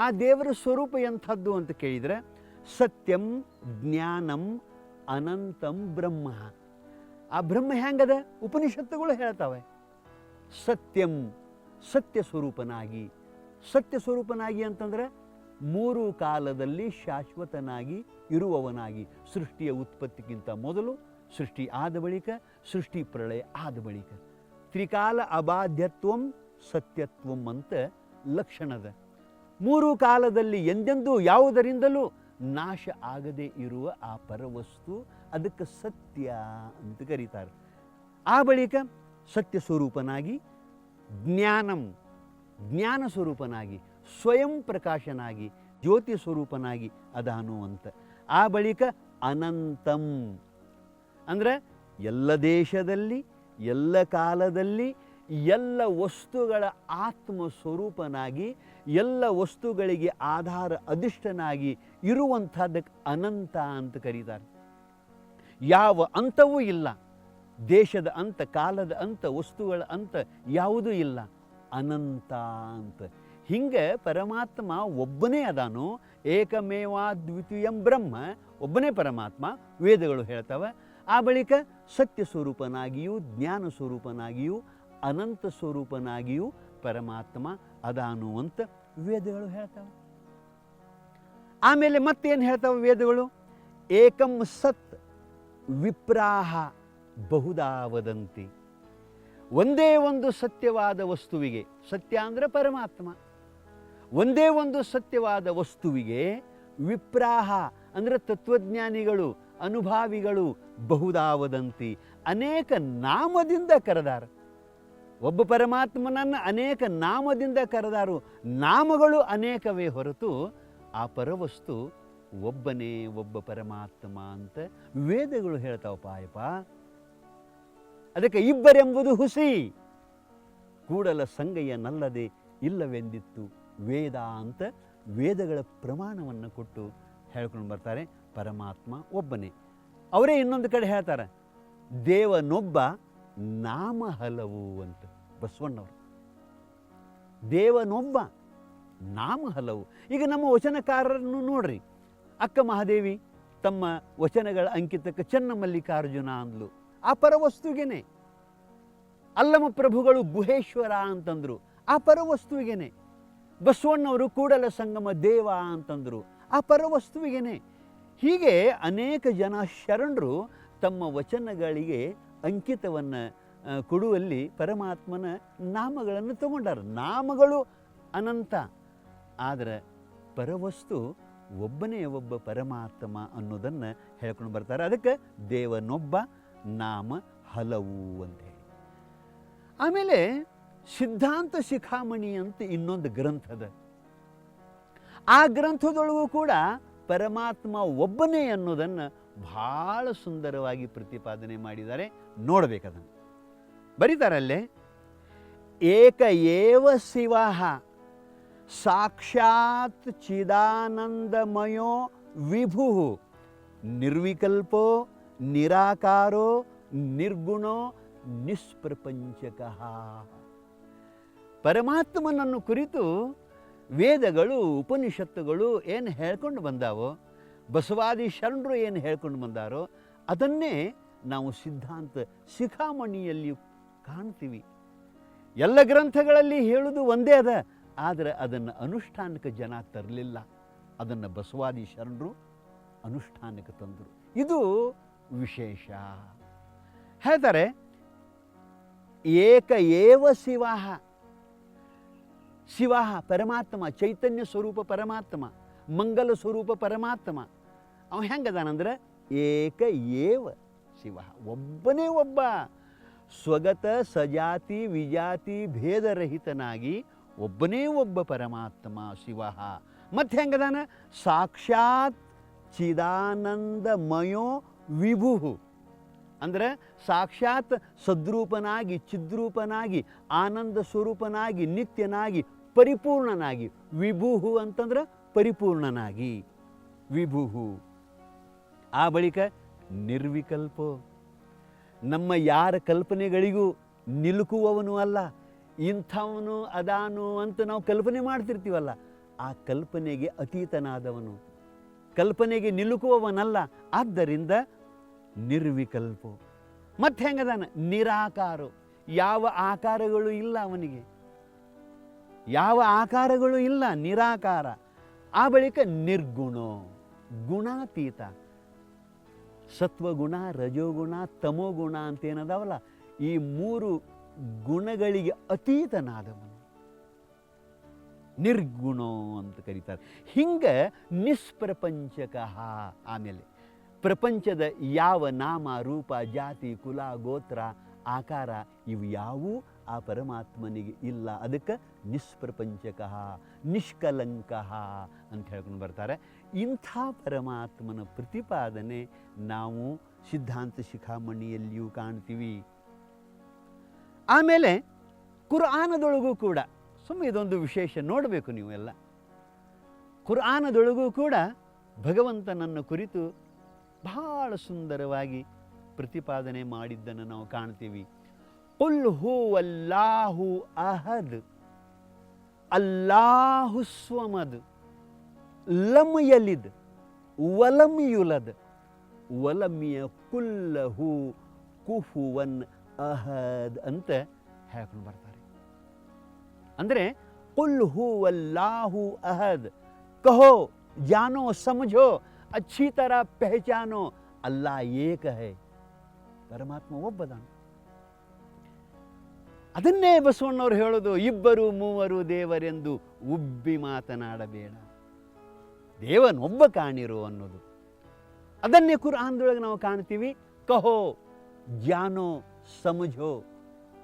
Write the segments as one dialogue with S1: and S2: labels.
S1: ಆ ದೇವರ ಸ್ವರೂಪ ಎಂಥದ್ದು ಅಂತ ಕೇಳಿದರೆ, ಸತ್ಯಂ ಜ್ಞಾನಂ ಅನಂತಂ ಬ್ರಹ್ಮ. ಆ ಬ್ರಹ್ಮ ಹೆಂಗದ ಉಪನಿಷತ್ತುಗಳು ಹೇಳ್ತಾವೆ. ಸತ್ಯಂ ಸತ್ಯ ಸ್ವರೂಪನಾಗಿ. ಸತ್ಯ ಸ್ವರೂಪನಾಗಿ ಅಂತಂದರೆ ಮೂರು ಕಾಲದಲ್ಲಿ ಶಾಶ್ವತನಾಗಿ ಇರುವವನಾಗಿ. ಸೃಷ್ಟಿಯ ಉತ್ಪತ್ತಿಗಿಂತ ಮೊದಲು, ಸೃಷ್ಟಿ ಆದ ಬಳಿಕ, ಸೃಷ್ಟಿ ಪ್ರಳಯ ಆದ ಬಳಿಕ. ತ್ರಿಕಾಲ ಅಬಾಧ್ಯತ್ವಂ ಸತ್ಯತ್ವಂ ಅಂತ ಲಕ್ಷಣದ. ಮೂರು ಕಾಲದಲ್ಲಿ ಎಂದೆಂದೂ ಯಾವುದರಿಂದಲೂ ನಾಶ ಆಗದೆ ಇರುವ ಆ ಪರವಸ್ತು ಅದಕ್ಕೆ ಸತ್ಯ ಅಂತ ಕರೀತಾರೆ. ಆ ಬಳಿಕ ಸತ್ಯ ಸ್ವರೂಪನಾಗಿ, ಜ್ಞಾನಂ, ಜ್ಞಾನ ಸ್ವರೂಪನಾಗಿ, ಸ್ವಯಂ ಪ್ರಕಾಶನಾಗಿ, ಜ್ಯೋತಿ ಸ್ವರೂಪನಾಗಿ ಅದಾನು ಅಂತ. ಆ ಬಳಿಕ ಅನಂತಂ. ಅಂದರೆ ಎಲ್ಲ ದೇಶದಲ್ಲಿ, ಎಲ್ಲ ಕಾಲದಲ್ಲಿ ಎಲ್ಲ ವಸ್ತುಗಳ ಆತ್ಮ ಸ್ವರೂಪನಾಗಿ ಎಲ್ಲ ವಸ್ತುಗಳಿಗೆ ಆಧಾರ ಅಧಿಷ್ಠನಾಗಿ ಇರುವಂಥದ್ದಕ್ಕೆ ಅನಂತ ಅಂತ ಕರೀತಾರೆ. ಯಾವ ಅಂತವೂ ಇಲ್ಲ. ದೇಶದ ಅಂತ, ಕಾಲದ ಅಂತ, ವಸ್ತುಗಳ ಅಂತ ಯಾವುದೂ ಇಲ್ಲ. ಅನಂತ ಅಂತ. ಹಿಂಗೆ ಪರಮಾತ್ಮ ಒಬ್ಬನೇ ಅದಾನು. ಏಕಮೇವಾ ದ್ವಿತೀಯಂ ಬ್ರಹ್ಮ. ಒಬ್ಬನೇ ಪರಮಾತ್ಮ, ವೇದಗಳು ಹೇಳ್ತವೆ. ಆ ಬಳಿಕ ಸತ್ಯ ಸ್ವರೂಪನಾಗಿಯೂ, ಜ್ಞಾನ ಸ್ವರೂಪನಾಗಿಯೂ ಅನಂತ ಸ್ವರೂಪನಾಗಿಯೂ ಪರಮಾತ್ಮ ಅದಾನು ಅಂತ ವೇದಗಳು ಹೇಳ್ತವೆ. ಆಮೇಲೆ ಮತ್ತೇನು ಹೇಳ್ತಾವೆ ವೇದಗಳು? ಏಕಂ ಸತ್ ವಿಪ್ರಾಹ ಬಹುದಾ ವದಂತಿ ಒಂದೇ ಒಂದು ಸತ್ಯವಾದ ವಸ್ತುವಿಗೆ, ಸತ್ಯ ಅಂದರೆ ಪರಮಾತ್ಮ. ಒಂದೇ ಒಂದು ಸತ್ಯವಾದ ವಸ್ತುವಿಗೆ ವಿಪ್ರಾಹ ಅಂದರೆ ತತ್ವಜ್ಞಾನಿಗಳು, ಅನುಭಾವಿಗಳು ಬಹುದಾವದಂತಿ. ಅನೇಕ ನಾಮದಿಂದ ಕರೆದಾರ. ಒಬ್ಬ ಪರಮಾತ್ಮನನ್ನು ಅನೇಕ ನಾಮದಿಂದ ಕರೆದಾರು, ನಾಮಗಳು ಅನೇಕವೇ ಹೊರತು ಆ ಪರವಸ್ತು ಒಬ್ಬನೇ ಒಬ್ಬ ಪರಮಾತ್ಮ ಅಂತ ವೇದಗಳು ಹೇಳ್ತಾವಪ್ಪ ಆಯಪ್ಪ ಅದಕ್ಕೆ ಇಬ್ಬರೆಂಬುದು ಹುಸಿ. ಕೂಡಲ ಸಂಗಯ್ಯನಲ್ಲದೆ ಇಲ್ಲವೆಂದಿತ್ತು ವೇದ ಅಂತ ವೇದಗಳ ಪ್ರಮಾಣವನ್ನು ಕೊಟ್ಟು ಹೇಳ್ಕೊಂಡು ಬರ್ತಾರೆ ಪರಮಾತ್ಮ ಒಬ್ಬನೇ. ಅವರೇ ಇನ್ನೊಂದು ಕಡೆ ಹೇಳ್ತಾರೆ, ದೇವನೊಬ್ಬ ನಾಮ ಹಲವು ಅಂತ ಬಸವಣ್ಣವರು. ದೇವನೊಬ್ಬ ನಾಮ ಹಲವು ಈಗ ನಮ್ಮ ವಚನಕಾರರನ್ನು ನೋಡ್ರಿ. ಅಕ್ಕ ಮಹಾದೇವಿ ತಮ್ಮ ವಚನಗಳ ಅಂಕಿತಕ್ಕೆ ಚೆನ್ನಮಲ್ಲಿಕಾರ್ಜುನ ಅಂದ್ಲು. ಆ ಪರವಸ್ತುವಿಗೇನೆ ಅಲ್ಲಮ ಪ್ರಭುಗಳು ಗುಹೇಶ್ವರ ಅಂತಂದ್ರು. ಆ ಪರವಸ್ತುವಿಗೇನೆ ಬಸವಣ್ಣವರು ಕೂಡಲ ಸಂಗಮ ದೇವ ಅಂತಂದ್ರು. ಆ ಪರವಸ್ತುವಿಗೇನೆ ಹೀಗೆ ಅನೇಕ ಜನ ಶರಣರು ತಮ್ಮ ವಚನಗಳಿಗೆ ಅಂಕಿತವನ್ನು ಕೊಡುವಲ್ಲಿ ಪರಮಾತ್ಮನ ನಾಮಗಳನ್ನು ತಗೊಂಡಾರ. ನಾಮಗಳು ಅನಂತ. ಆದರೆ ಪರವಸ್ತು ಒಬ್ಬನೇ ಒಬ್ಬ ಪರಮಾತ್ಮ ಅನ್ನೋದನ್ನು ಹೇಳ್ಕೊಂಡು ಬರ್ತಾರೆ. ಅದಕ್ಕೆ ದೇವನೊಬ್ಬ, ನಾಮ ಹಲವು ಅಂತ ಹೇಳಿ. ಆಮೇಲೆ ಸಿದ್ಧಾಂತ ಶಿಖಾಮಣಿ ಅಂತ ಇನ್ನೊಂದು ಗ್ರಂಥದ ಆ ಗ್ರಂಥದೊಳಗೂ ಕೂಡ ಪರಮಾತ್ಮ ಒಬ್ಬನೇ ಅನ್ನೋದನ್ನು ಬಹಳ ಸುಂದರವಾಗಿ ಪ್ರತಿಪಾದನೆ ಮಾಡಿದ್ದಾರೆ. ನೋಡಬೇಕದನ್ನು ಬರೀತಾರಲ್ಲೇ? ಏಕ ಏವ ಶಿವ ಸಾಕ್ಷಾತ್ ಚಿದಾನಂದಮಯೋ ವಿಭು ನಿರ್ವಿಕಲ್ಪೋ ನಿರಾಕಾರೋ ನಿರ್ಗುಣೋ ನಿಷ್ಪ್ರಪಂಚಕ. ಪರಮಾತ್ಮನನ್ನು ಕುರಿತು ವೇದಗಳು, ಉಪನಿಷತ್ತುಗಳು ಏನು ಹೇಳ್ಕೊಂಡು ಬಂದಾವೋ ಬಸವಾದಿ ಶರಣರು ಏನು ಹೇಳ್ಕೊಂಡು ಬಂದಾರೋ ಅದನ್ನೇ ನಾವು ಸಿದ್ಧಾಂತ ಶಿಖಾಮಣಿಯಲ್ಲಿ ಕಾಣ್ತೀವಿ. ಎಲ್ಲ ಗ್ರಂಥಗಳಲ್ಲಿ ಹೇಳುವುದು ಒಂದೇ ಅದ, ಆದರೆ ಅದನ್ನು ಅನುಷ್ಠಾನಕ್ಕೆ ಜನ ತರಲಿಲ್ಲ. ಅದನ್ನು ಬಸವಾದಿ ಶರಣರು ಅನುಷ್ಠಾನಕ್ಕೆ ತಂದರು. ಇದು ವಿಶೇಷ. ಹೇಳ್ತಾರೆ, ಏಕ ಏವ ಶಿವಾಹ. ಶಿವ ಪರಮಾತ್ಮ, ಚೈತನ್ಯ ಸ್ವರೂಪ ಪರಮಾತ್ಮ, ಮಂಗಲ ಸ್ವರೂಪ ಪರಮಾತ್ಮ. ಅವ ಹೆಂಗದಾನಂದ್ರೆ ಏಕ ಏವ ಶಿವ. ಒಬ್ಬನೇ ಒಬ್ಬ. ಸ್ವಗತ, ಸಜಾತಿ, ವಿಜಾತಿ, ಭೇದರಹಿತನಾಗಿ ಒಬ್ಬನೇ ಒಬ್ಬ ಪರಮಾತ್ಮ ಶಿವ. ಮತ್ತೆ ಹೆಂಗದಾನ ಸಾಕ್ಷಾತ್ ಚಿದಾನಂದಮಯೋ ವಿಭು. ಅಂದರೆ ಸಾಕ್ಷಾತ್ ಸದ್ರೂಪನಾಗಿ, ಚಿದ್ರೂಪನಾಗಿ, ಆನಂದ ಸ್ವರೂಪನಾಗಿ, ನಿತ್ಯನಾಗಿ, ಪರಿಪೂರ್ಣನಾಗಿ. ವಿಭುಹು ಅಂತಂದ್ರೆ ಪರಿಪೂರ್ಣನಾಗಿ. ವಿಭುಹು ಆ ಬಳಿಕ ನಿರ್ವಿಕಲ್ಪೋ. ನಮ್ಮ ಯಾರ ಕಲ್ಪನೆಗಳಿಗೂ ನಿಲುಕುವವನು ಅಲ್ಲ, ಇಂಥವನು ಅದಾನು ಅಂತ ನಾವು ಕಲ್ಪನೆ ಮಾಡ್ತಿರ್ತೀವಲ್ಲ, ಆ ಕಲ್ಪನೆಗೆ ಅತೀತನಾದವನು. ಕಲ್ಪನೆಗೆ ನಿಲುಕುವವನಲ್ಲ, ಆದ್ದರಿಂದ ನಿರ್ವಿಕಲ್ಪ. ಮತ್ತೆ ಹೆಂಗದಾನ? ನಿರಾಕಾರ. ಯಾವ ಆಕಾರಗಳು ಇಲ್ಲ ಅವನಿಗೆ. ಯಾವ ಆಕಾರಗಳು ಇಲ್ಲ? ನಿರಾಕಾರ. ಆ ಬಳಿಕ ನಿರ್ಗುಣೋ, ಗುಣಾತೀತ. ಸತ್ವಗುಣ, ರಜೋಗುಣ, ತಮೋಗುಣ ಅಂತ ಏನದಾವಲ್ಲ ಈ ಮೂರು ಗುಣಗಳಿಗೆ ಅತೀತನಾದವನು. ನಿರ್ಗುಣೋ ಅಂತ ಕರೀತಾರೆ. ಹಿಂಗೆ ನಿಸ್ಪ್ರಪಂಚಕ ಆಮೇಲೆ ಪ್ರಪಂಚದ ಯಾವ ನಾಮ, ರೂಪ, ಜಾತಿ, ಕುಲ, ಗೋತ್ರ, ಆಕಾರ ಇವು ಯಾವೂ ಆ ಪರಮಾತ್ಮನಿಗೆ ಇಲ್ಲ. ಅದಕ್ಕೆ ನಿಷ್ಪ್ರಪಂಚಕ, ನಿಷ್ಕಲಂಕ ಅಂತ ಹೇಳ್ಕೊಂಡು ಬರ್ತಾರೆ. ಇಂಥ ಪರಮಾತ್ಮನ ಪ್ರತಿಪಾದನೆ ನಾವು ಸಿದ್ಧಾಂತ ಶಿಖಾಮಣಿಯಲ್ಲಿಯೂ ಕಾಣ್ತೀವಿ. ಆಮೇಲೆ ಕುರ್ಆನದೊಳಗೂ ಕೂಡ ಸುಮ್ಮನೆ ಇದೊಂದು ವಿಶೇಷ ನೋಡಬೇಕು ನೀವು ಎಲ್ಲ. ಕುರ್ಆನದೊಳಗೂ ಕೂಡ ಭಗವಂತನನ್ನು ಕುರಿತು ಬಹಳ ಸುಂದರವಾಗಿ ಪ್ರತಿಪಾದನೆ ಮಾಡಿದ್ದನ್ನು ನಾವು ಕಾಣ್ತೀವಿ. अल्लाहु अहद अल्लाहु स्वमद लम यलिद वलम युलद वलम यकुल्लहु अंत ಅಹದ್ ಅಂತ ಹೇಳ್ಕೊಂಡು ಬರ್ತಾರೆ. ಅಂದರೆ कुल हु ಅಲ್ಲಾಹು अहद कहो जानो समझो अच्छी तरह पहचानो अल्लाह एक है परमात्मा बदान ಅದನ್ನೇ ಬಸವಣ್ಣವ್ರು ಹೇಳೋದು, ಇಬ್ಬರು ಮೂವರು ದೇವರೆಂದು ಉಬ್ಬಿ ಮಾತನಾಡಬೇಡ. ದೇವನೊಬ್ಬ ಕಾಣಿರು ಅನ್ನೋದು. ಅದನ್ನೇ ಕುರಾನ್ದೊಳಗೆ ನಾವು ಕಾಣ್ತೀವಿ, ಕಹೋ ಜ್ಞಾನೋ ಸಮುಜೋ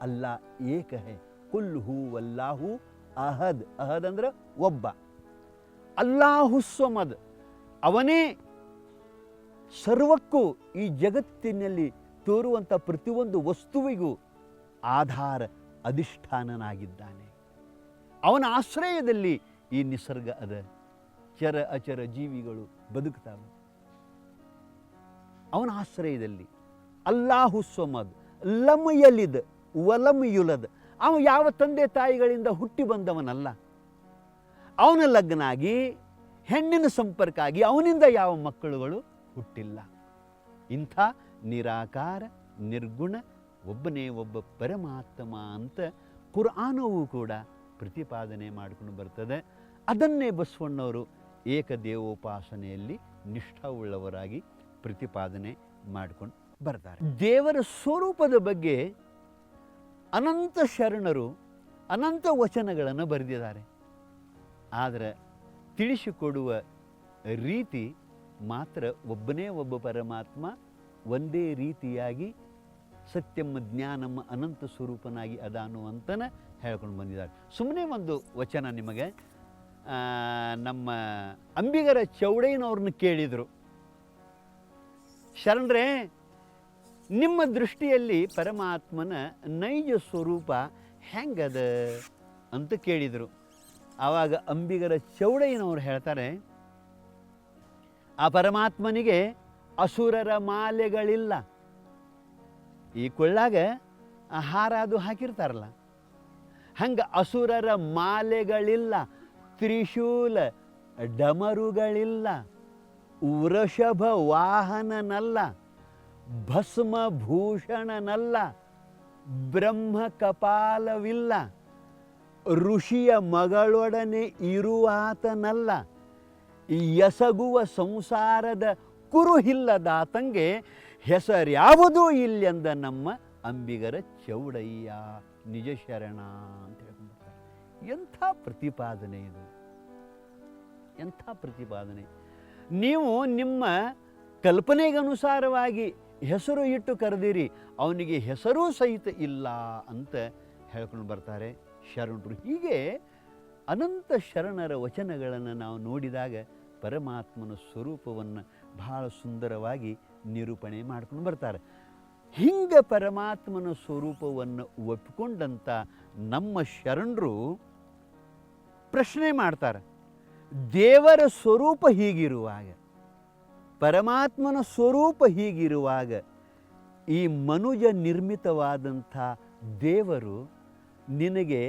S1: ಅಲ್ಲ ಏಕ ಹೇ ಕುಲ್ ಹೂ ಅಲ್ಲಾಹು ಅಹದ್ ಅಹದ್ ಅಂದ್ರೆ ಒಬ್ಬ. ಅಲ್ಲಾಹು ಸ್ವಮದ್, ಅವನೇ ಸರ್ವಕ್ಕೂ ಈ ಜಗತ್ತಿನಲ್ಲಿ ತೋರುವಂಥ ಪ್ರತಿಯೊಂದು ವಸ್ತುವಿಗೂ ಆಧಾರ ಅಧಿಷ್ಠಾನನಾಗಿದ್ದಾನೆ. ಅವನ ಆಶ್ರಯದಲ್ಲಿ ಈ ನಿಸರ್ಗ ಅದ. ಚರ ಅಚರ ಜೀವಿಗಳು ಬದುಕ್ತಾವೆ. ಅವನ ಆಶ್ರಯದಲ್ಲಿ ಅಲ್ಲಾಹು ಸೊಮದ್ ಲಮ್ ಯಲಿದ್ ವಲಮ್ ಯುಲದ್ ಅವ ಯಾವ ತಂದೆ ತಾಯಿಗಳಿಂದ ಹುಟ್ಟಿ ಬಂದವನಲ್ಲ. ಅವನ ಲಗ್ನಾಗಿ, ಹೆಣ್ಣಿನ ಸಂಪರ್ಕ ಆಗಿ ಅವನಿಂದ ಯಾವ ಮಕ್ಕಳುಗಳು ಹುಟ್ಟಿಲ್ಲ. ಇಂಥ ನಿರಾಕಾರ, ನಿರ್ಗುಣ ಒಬ್ಬನೇ ಒಬ್ಬ ಪರಮಾತ್ಮ ಅಂತ ಕುರ್ಆನವೂ ಕೂಡ ಪ್ರತಿಪಾದನೆ ಮಾಡಿಕೊಂಡು ಬರ್ತದೆ. ಅದನ್ನೇ ಬಸವಣ್ಣವರು ಏಕದೇವೋಪಾಸನೆಯಲ್ಲಿ ನಿಷ್ಠಾವುಳ್ಳವರಾಗಿ ಪ್ರತಿಪಾದನೆ ಮಾಡ್ಕೊಂಡು ಬರ್ತಾರೆ. ದೇವರ ಸ್ವರೂಪದ ಬಗ್ಗೆ ಅನಂತ ಶರಣರು ಅನಂತ ವಚನಗಳನ್ನು ಬರೆದಿದ್ದಾರೆ. ಆದರೆ ತಿಳಿಸಿಕೊಡುವ ರೀತಿ ಮಾತ್ರ ಒಬ್ಬನೇ ಒಬ್ಬ ಪರಮಾತ್ಮ ಒಂದೇ ರೀತಿಯಾಗಿ ಸತ್ಯಮ್ಮ ಜ್ಞಾನಮ್ಮ ಅನಂತ ಸ್ವರೂಪನಾಗಿ ಅದಾನು ಅಂತನ ಹೇಳ್ಕೊಂಡು ಬಂದಿದ್ದಾರೆ. ಸುಮ್ಮನೆ ಒಂದು ವಚನ ನಿಮಗೆ ನಮ್ಮ ಅಂಬಿಗರ ಚೌಡಯ್ಯನವ್ರನ್ನ ಕೇಳಿದರು. ಶರಣರೇ, ನಿಮ್ಮ ದೃಷ್ಟಿಯಲ್ಲಿ ಪರಮಾತ್ಮನ ನೈಜ ಸ್ವರೂಪ ಹೆಂಗದ ಅಂತ ಕೇಳಿದರು. ಆವಾಗ ಅಂಬಿಗರ ಚೌಡಯ್ಯನವರು ಹೇಳ್ತಾರೆ, ಆ ಪರಮಾತ್ಮನಿಗೆ ಅಸುರರ ಮಾಲೆಗಳಿಲ್ಲ. ಈ ಕೊಳ್ಳಾಗ ಹಾರ ಅದು ಹಾಕಿರ್ತಾರಲ್ಲ. ಹಂಗೆ ಅಸುರರ ಮಾಲೆಗಳಿಲ್ಲ, ತ್ರಿಶೂಲ ಡಮರುಗಳಿಲ್ಲ, ವೃಷಭ ವಾಹನನಲ್ಲ ಭಸ್ಮಭೂಷಣನಲ್ಲ ಬ್ರಹ್ಮ ಕಪಾಲವಿಲ್ಲ, ಋಷಿಯ ಮಗಳೊಡನೆ ಇರುವಾತನಲ್ಲ, ಎಸಗುವ ಸಂಸಾರದ ಕುರುಹಿಲ್ಲದಾತಂಗೆ ಹೆಸರ್ಯಾವುದೂ ಇಲ್ಲೆಂದ ನಮ್ಮ ಅಂಬಿಗರ ಚೌಡಯ್ಯ. ನಿಜ ಶರಣ ಅಂತ ಹೇಳ್ಕೊಂಡ್ಬಿಡ್ತಾರೆ. ಎಂಥ ಪ್ರತಿಪಾದನೆ ಇದು. ಎಂಥ ಪ್ರತಿಪಾದನೆ. ನೀವು ನಿಮ್ಮ ಕಲ್ಪನೆಗನುಸಾರವಾಗಿ ಹೆಸರು ಇಟ್ಟು ಕರೆದಿರಿ, ಅವನಿಗೆ ಹೆಸರೂ ಸಹಿತ ಇಲ್ಲ ಅಂತ ಹೇಳ್ಕೊಂಡು ಬರ್ತಾರೆ ಶರಣರು. ಹೀಗೆ ಅನಂತ ಶರಣರ ವಚನಗಳನ್ನು ನಾವು ನೋಡಿದಾಗ ಪರಮಾತ್ಮನ ಸ್ವರೂಪವನ್ನು ಬಹಳ ಸುಂದರವಾಗಿ ನಿರೂಪಣೆ ಮಾಡ್ಕೊಂಡು ಬರ್ತಾರೆ. ಹಿಂಗೆ ಪರಮಾತ್ಮನ ಸ್ವರೂಪವನ್ನು ಒಪ್ಪಿಕೊಂಡಂಥ ನಮ್ಮ ಶರಣರು ಪ್ರಶ್ನೆ ಮಾಡ್ತಾರೆ. ದೇವರ ಸ್ವರೂಪ ಹೀಗಿರುವಾಗ, ಪರಮಾತ್ಮನ ಸ್ವರೂಪ ಹೀಗಿರುವಾಗ ಈ ಮನುಜ ನಿರ್ಮಿತವಾದಂಥ ದೇವರು ನಿನಗೆ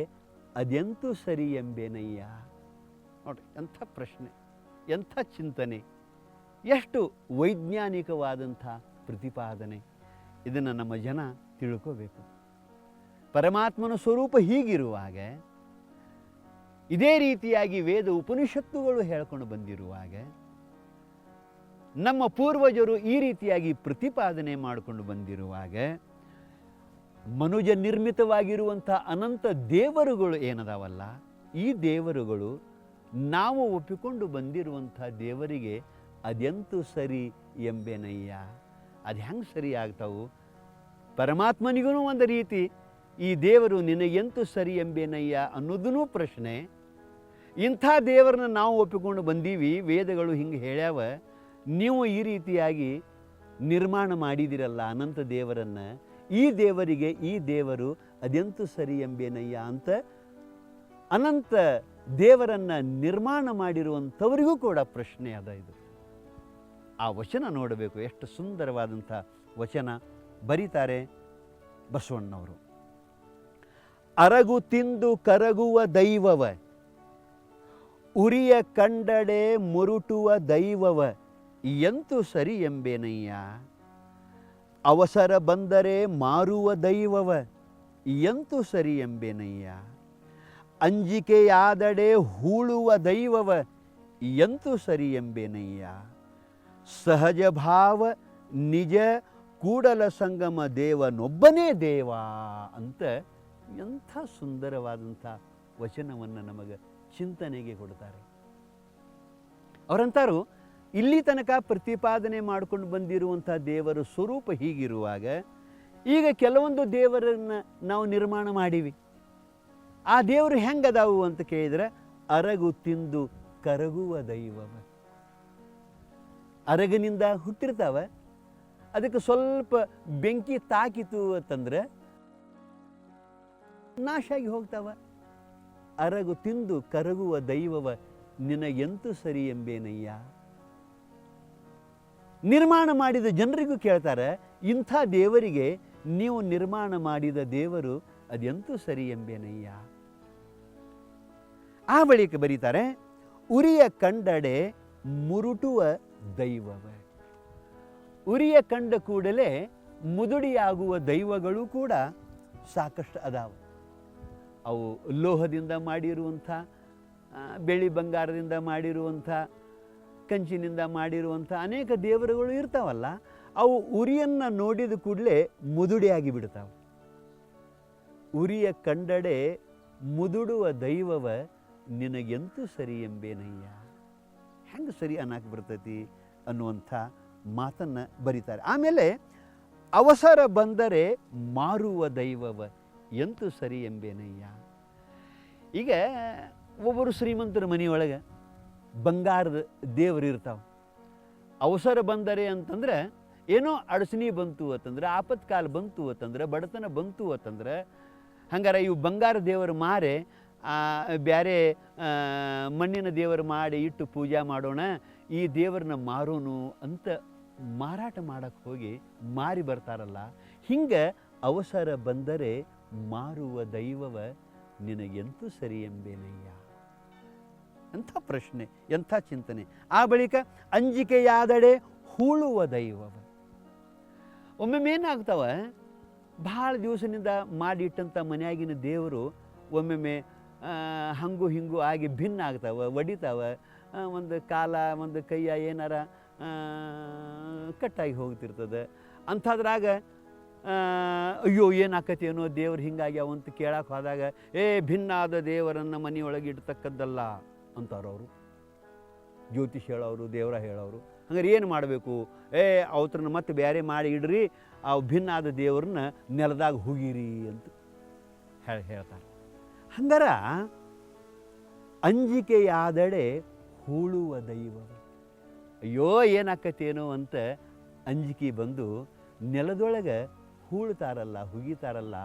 S1: ಅದೆಂತೂ ಸರಿ ಎಂಬೇನಯ್ಯ? ನೋಡಿ ಎಂಥ ಪ್ರಶ್ನೆ, ಎಂಥ ಚಿಂತನೆ. ಎಷ್ಟು ವೈಜ್ಞಾನಿಕವಾದಂಥ ಪ್ರತಿಪಾದನೆ ಇದನ್ನು ನಮ್ಮ ಜನ ತಿಳ್ಕೋಬೇಕು. ಪರಮಾತ್ಮನ ಸ್ವರೂಪ ಹೀಗಿರುವಾಗ, ಇದೇ ರೀತಿಯಾಗಿ ವೇದ ಉಪನಿಷತ್ತುಗಳು ಹೇಳ್ಕೊಂಡು ಬಂದಿರುವಾಗ, ನಮ್ಮ ಪೂರ್ವಜರು ಈ ರೀತಿಯಾಗಿ ಪ್ರತಿಪಾದನೆ ಮಾಡಿಕೊಂಡು ಬಂದಿರುವಾಗ, ಮನುಜ ನಿರ್ಮಿತವಾಗಿರುವಂಥ ಅನಂತ ದೇವರುಗಳು ಏನದಾವಲ್ಲ, ಈ ದೇವರುಗಳು ನಾವು ಒಪ್ಪಿಕೊಂಡು ಬಂದಿರುವಂಥ ದೇವರಿಗೆ ಅದೆಂತೂ ಸರಿ ಎಂಬೆನಯ್ಯ. ಅದು ಹೆಂಗೆ ಸರಿ ಆಗ್ತಾವು? ಪರಮಾತ್ಮನಿಗೂ ಒಂದು ರೀತಿ. ಈ ದೇವರು ನಿನಗೆಂತೂ ಸರಿ ಎಂಬೇನಯ್ಯ ಅನ್ನೋದೂ ಪ್ರಶ್ನೆ. ಇಂಥ ದೇವರನ್ನ ನಾವು ಒಪ್ಪಿಕೊಂಡು ಬಂದೀವಿ, ವೇದಗಳು ಹಿಂಗೆ ಹೇಳ್ಯಾವ, ನೀವು ಈ ರೀತಿಯಾಗಿ ನಿರ್ಮಾಣ ಮಾಡಿದಿರಲ್ಲ ಅನಂತ ದೇವರನ್ನು, ಈ ದೇವರಿಗೆ ಈ ದೇವರು ಅದೆಂತೂ ಸರಿ ಎಂಬೇನಯ್ಯ ಅಂತ ಅನಂತ ದೇವರನ್ನು ನಿರ್ಮಾಣ ಮಾಡಿರುವಂಥವರಿಗೂ ಕೂಡ ಪ್ರಶ್ನೆ ಅದ ಇದು. ಆ ವಚನ ನೋಡಬೇಕು. ಎಷ್ಟು ಸುಂದರವಾದಂಥ ವಚನ ಬರೀತಾರೆ ಬಸವಣ್ಣವರು. ಅರಗು ತಿಂದು ಕರಗುವ ದೈವವ, ಉರಿಯ ಕಂಡಡೆ ಮುರುಟುವ ದೈವವ, ಎಂತೂ ಸರಿ ಎಂಬೇನಯ್ಯ? ಅವಸರ ಬಂದರೆ ಮಾರುವ ದೈವವ, ಎಂತೂ ಸರಿ ಎಂಬೇನಯ್ಯ? ಅಂಜಿಕೆಯಾದಡೆ ಹೂಳುವ ದೈವವ, ಎಂತೂ ಸರಿ ಎಂಬೇನಯ್ಯ? ಸಹಜ ಭಾವ ನಿಜ ಕೂಡಲ ಸಂಗಮ ದೇವನೊಬ್ಬನೇ ದೇವ ಅಂತ ಎಂಥ ಸುಂದರವಾದಂಥ ವಚನವನ್ನು ನಮಗೆ ಚಿಂತನೆಗೆ ಕೊಡ್ತಾರೆ. ಅವರಂತಾರು, ಇಲ್ಲಿ ತನಕ ಪ್ರತಿಪಾದನೆ ಮಾಡ್ಕೊಂಡು ಬಂದಿರುವಂಥ ದೇವರ ಸ್ವರೂಪ ಹೀಗಿರುವಾಗ, ಈಗ ಕೆಲವೊಂದು ದೇವರನ್ನು ನಾವು ನಿರ್ಮಾಣ ಮಾಡೀವಿ. ಆ ದೇವರು ಹೆಂಗದಾವು ಅಂತ ಕೇಳಿದ್ರೆ, ಅರಗು ತಿಂದು ಕರಗುವ ದೈವವ. ಅರಗಿನಿಂದ ಹುಟ್ಟಿರ್ತಾವ. ಅದಕ್ಕೆ ಸ್ವಲ್ಪ ಬೆಂಕಿ ತಾಕಿತು ಅಂತಂದ್ರೆ ನಾಶ ಆಗಿ ಹೋಗ್ತಾವ. ಅರಗು ತಿಂದು ಕರಗುವ ದೈವವ ನಿನಗೆಂತೂ ಸರಿ ಎಂಬೇನಯ್ಯ? ನಿರ್ಮಾಣ ಮಾಡಿದ ಜನರಿಗೂ ಕೇಳ್ತಾರೆ, ಇಂಥ ದೇವರಿಗೆ ನೀವು ನಿರ್ಮಾಣ ಮಾಡಿದ ದೇವರು ಅದೆಂತೂ ಸರಿ ಎಂಬೇನಯ್ಯ? ಆ ಬಳಿಕ ಬರೀತಾರೆ, ಉರಿಯ ಕಂಡಡೆ ಮುರುಟುವ ದೈವವ. ಉರಿಯ ಕಂಡ ಕೂಡಲೇ ಮುದುಡಿಯಾಗುವ ದೈವಗಳು ಕೂಡ ಸಾಕಷ್ಟು ಅದಾವ. ಅವು ಲೋಹದಿಂದ ಮಾಡಿರುವಂಥ ಬೆಳ್ಳಿ ಬಂಗಾರದಿಂದ ಮಾಡಿರುವಂಥ, ಕಂಚಿನಿಂದ ಮಾಡಿರುವಂಥ ಅನೇಕ ದೇವರುಗಳು ಇರ್ತಾವಲ್ಲ, ಅವು ಉರಿಯನ್ನು ನೋಡಿದ ಕೂಡಲೇ ಮುದುಡಿಯಾಗಿ ಬಿಡ್ತಾವೆ. ಉರಿಯ ಕಂಡಡೆ ಮುದುಡುವ ದೈವವ, ನಿನಗೆಂತೂ ಸರಿ ಎಂಬೇನಯ್ಯ? ಹೆಂಗೆ ಸರಿ ಅನ್ನಕ್ಕೆ ಬರ್ತೈತಿ? ಅನ್ನುವಂಥ ಮಾತನ್ನು ಬರೀತಾರೆ. ಆಮೇಲೆ ಅವಸರ ಬಂದರೆ ಮಾರುವ ದೈವವ ಎಂತೂ ಸರಿ ಎಂಬೇನಯ್ಯ? ಈಗ ಒಬ್ಬರು ಶ್ರೀಮಂತರ ಮನೆಯೊಳಗೆ ಬಂಗಾರದ ದೇವರು ಇರ್ತಾವೆ. ಅವಸರ ಬಂದರೆ ಅಂತಂದ್ರೆ ಏನೋ ಅಡಚಣೆ ಬಂತು ಅಂತಂದ್ರೆ, ಆಪತ್ಕಾಲ ಬಂತು ಅಂತಂದ್ರೆ, ಬಡತನ ಬಂತು ಅಂತಂದ್ರೆ, ಹಂಗಾರೆ ಇವು ಬಂಗಾರ ದೇವರು ಮಾರೆ ಬೇರೆ ಮಣ್ಣಿನ ದೇವರು ಮಾಡಿ ಇಟ್ಟು ಪೂಜೆ ಮಾಡೋಣ ಈ ದೇವರನ್ನ ಮಾರೋನು ಅಂತ ಮಾರಾಟ ಮಾಡಕ್ಕೆ ಹೋಗಿ ಮಾರಿ ಬರ್ತಾರಲ್ಲ. ಹಿಂಗೆ ಅವಸರ ಬಂದರೆ ಮಾರುವ ದೈವವ ನಿನಗೆಂತೂ ಸರಿ ಎಂಬೇನಯ್ಯ? ಎಂಥ ಪ್ರಶ್ನೆ, ಎಂಥ ಚಿಂತನೆ. ಆ ಬಳಿಕ ಅಂಜಿಕೆಯಾದಡೆ ಹೂಳುವ ದೈವವ. ಒಮ್ಮೊಮ್ಮೆ ಏನಾಗ್ತಾವ ಭಾಳ ದಿವಸದಿಂದ ಮಾಡಿಟ್ಟಂಥ ಮನೆಯಾಗಿನ ದೇವರು ಒಮ್ಮೊಮ್ಮೆ ಹಂಗು ಹಿಂಗು ಆಗಿ ಭಿನ್ನ ಆಗ್ತಾವೆ ಒಡಿತಾವ. ಒಂದು ಕಾಲ, ಒಂದು ಕೈಯ ಏನಾರ ಕಟ್ಟಾಗಿ ಹೋಗ್ತಿರ್ತದೆ. ಅಂಥದ್ರಾಗ ಅಯ್ಯೋ, ಏನಾಕತಿ ಏನೋ ದೇವ್ರು ಹಿಂಗಾಗಿ ಅವಂತ ಕೇಳಕ್ಕೆ ಹೋದಾಗ, ಏ ಭಿನ್ನ ಆದ ದೇವರನ್ನು ಮನೆಯೊಳಗೆ ಇಡ್ತಕ್ಕದ್ದಲ್ಲ ಅಂತಾರೆ ಅವರು. ಜ್ಯೋತಿಷ್ ಹೇಳೋರು, ದೇವರ ಹೇಳೋರು. ಹಂಗಾರೆ ಏನು ಮಾಡಬೇಕು? ಏ ಅವತ್ರನ್ನ ಮತ್ತೆ ಬೇರೆ ಮಾಡಿ ಇಡ್ರಿ ಆ ಭಿನ್ನ ಆದ ದೇವ್ರನ್ನ ನೆಲದಾಗ ಹೋಗಿರಿ ಅಂತ ಹೇಳಿ ಹೇಳ್ತಾರೆ. ಹಂಗಾರ, ಅಂಜಿಕೆಯಾದಡೆ ಹೂಳುವ ದೈವ ಅಯ್ಯೋ, ಏನಾಕತ್ತೇನೋ ಅಂತ ಅಂಜಿಕೆ ಬಂದು ನೆಲದೊಳಗೆ ಹೂಳ್ತಾರಲ್ಲ ಹುಗಿತಾರಲ್ಲ,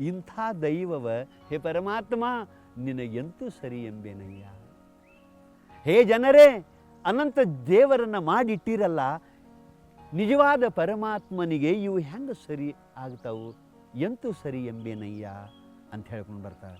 S1: ಇಂಥ ದೈವವ, ಹೇ ಪರಮಾತ್ಮ, ನಿನಗೆಂತೂ ಸರಿ ಎಂಬೇನಯ್ಯ? ಹೇ ಜನರೇ, ಅನಂತ ದೇವರನ್ನು ಮಾಡಿಟ್ಟಿರಲ್ಲ, ನಿಜವಾದ ಪರಮಾತ್ಮನಿಗೆ ಇವು ಹೆಂಗೆ ಸರಿ ಆಗ್ತಾವು, ಎಂತೂ ಸರಿ ಎಂಬೇನಯ್ಯ? ಅಂತ ಹೇಳ್ಕೊಂಡು ಬರ್ತಾರೆ.